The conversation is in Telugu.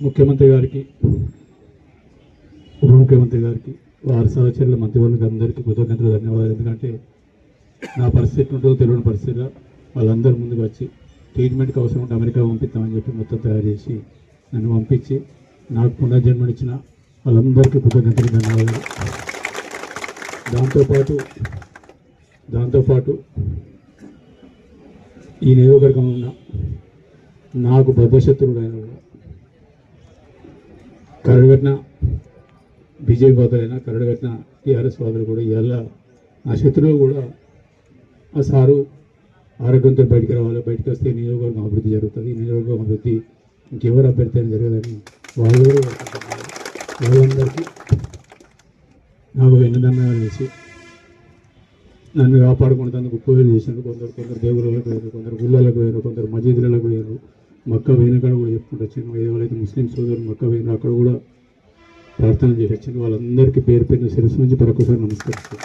ముఖ్యమంత్రి గారికి ఉప ముఖ్యమంత్రి గారికి వారి సహచరుల మంత్రివర్గ అందరికీ కృతజ్ఞతలు ధన్యవాదాలు. ఎందుకంటే నా పరిస్థితి ఉంటుందో తెలియని పరిస్థితిగా వాళ్ళందరూ ముందుకు వచ్చి ట్రీట్మెంట్కి అవసరం ఉంటే అమెరికా పంపిస్తామని చెప్పి మొత్తం తయారు చేసి నన్ను పంపించి నాకు పునర్జన్మనిచ్చిన వాళ్ళందరికీ కృతజ్ఞతలు ధన్యవాదాలు. దాంతోపాటు దాంతోపాటు ఈ నియోజకవర్గంలో ఉన్న నాకు బద్ధశత్రుడు అయిన కూడా కరడుగట్టిన బీజేపీ బాధలైనా కరడుగట్టిన టీఆర్ఎస్ బాధలు కూడా ఇవాళ ఆ శత్రువులు కూడా ఆ సారు ఆరోగ్యంతో బయటికి రావాలి బయటకు వస్తే నియోజకవర్గం అభివృద్ధి జరుగుతుంది. ఈ నియోజకవర్గం అభివృద్ధి ఇంకెవరు అభ్యర్థి అని జరగదని వాళ్ళు కూడా వాళ్ళందరికీ నాకు వెన్నదన్నాలు వేసి నన్ను కాపాడుకుంటేందుకు పూజలు చేసినారు కొందరు కొందరు దేవుళ్ళకు పోయారు కొందరు గుళ్ళలకు పోయారు కొందరు మజీదులకు పోయారు మక్క పోయిన కాడ కూడా చెప్పుకుంటూ వచ్చాను ఎవరైతే ముస్లిం సోదరులు మక్క పోయిన అక్కడ కూడా ప్రార్థన చేసి వచ్చింది వాళ్ళందరికీ పేరు పేరున శిరస్సు నుంచి మరొకసారి నమస్కరిస్తాను.